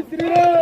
శ్రీరామ్!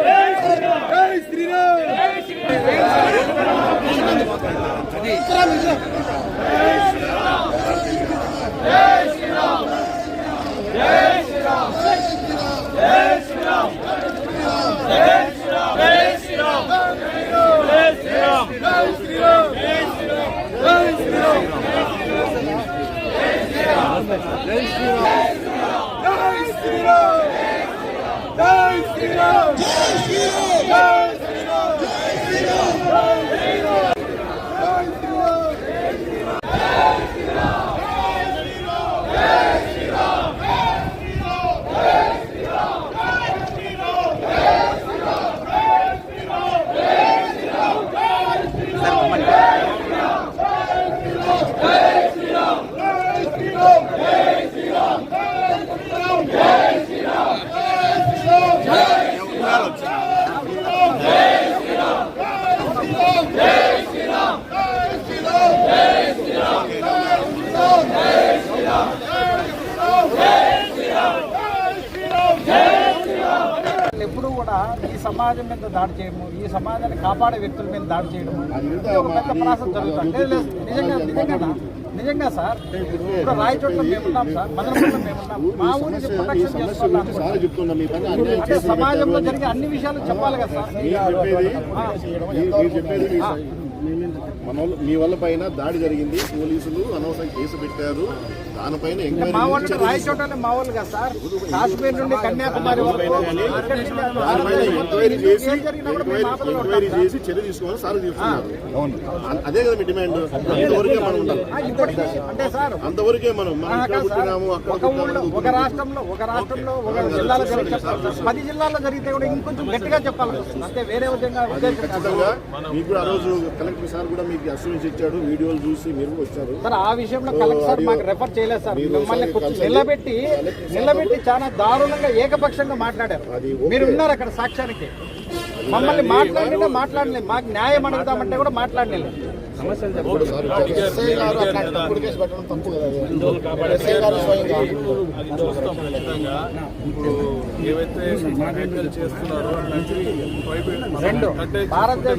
ఎప్పుడు కూడా ఈ సమాజం మీద దాడి చేయడము ఈ సమాజాన్ని కాపాడే వ్యక్తుల మీద దాడి చేయడము. పెద్ద ప్రాసెస్ జరుగుతుంది. నిజంగా నిజంగా నిజంగా సార్ ఇప్పుడు రాయచోట్ల మేమున్నాం సార్ మదనపల్లిలో మేమున్నాం. మా ఊరికి ప్రొటెక్షన్ సమాజంలో జరిగే అన్ని విషయాలు చెప్పాలి కదా సార్. మన మీ వల్ల పైన దాడి జరిగింది. పోలీసులు అనవసరం కేసు పెట్టారు. దానిపైన ఎంక్వైరీ చేసి ఎంక్వైరీ చేసి చర్య తీసుకోవాలని సార్ అ- అదే కదా మీ డిమాండ్. అంతవరకే మనం ఉండాలి. అంతవరకే మనం ఇక్కడ. పుట్టినాము అక్కడ ఒక రాష్ట్రంలో ఒక రాష్ట్రంలో ఒక జిల్లాలో పది జిల్లాల్లో జరిగితే కూడా ఇంకొంచెం గట్టిగా చెప్పాలి. అంతే వేరే విధంగా మీకు ఆ రోజు కలెక్టర్ సార్ కూడా మీకు అసూరెన్స్ ఇచ్చాడు వీడియోలు చూసి మీరు వచ్చారు. సార్ ఆ విషయంలో కలెక్టర్ మాకు రెఫర్ చేయలేదు సార్. మిమ్మల్ని నిలబెట్టి నిలబెట్టి చాలా దారుణంగా ఏకపక్షంగా మాట్లాడారు. మీరు ఉన్నారు అక్కడ సాక్ష్యానికి. మమ్మల్ని మాట్లాడినా మాట్లాడలేదు. మాకు న్యాయం అడుగుదామంటే కూడా మాట్లాడలేదు. ఏవైతే చేస్తున్నారో అట్లాంటివి రెండు భారతదేశం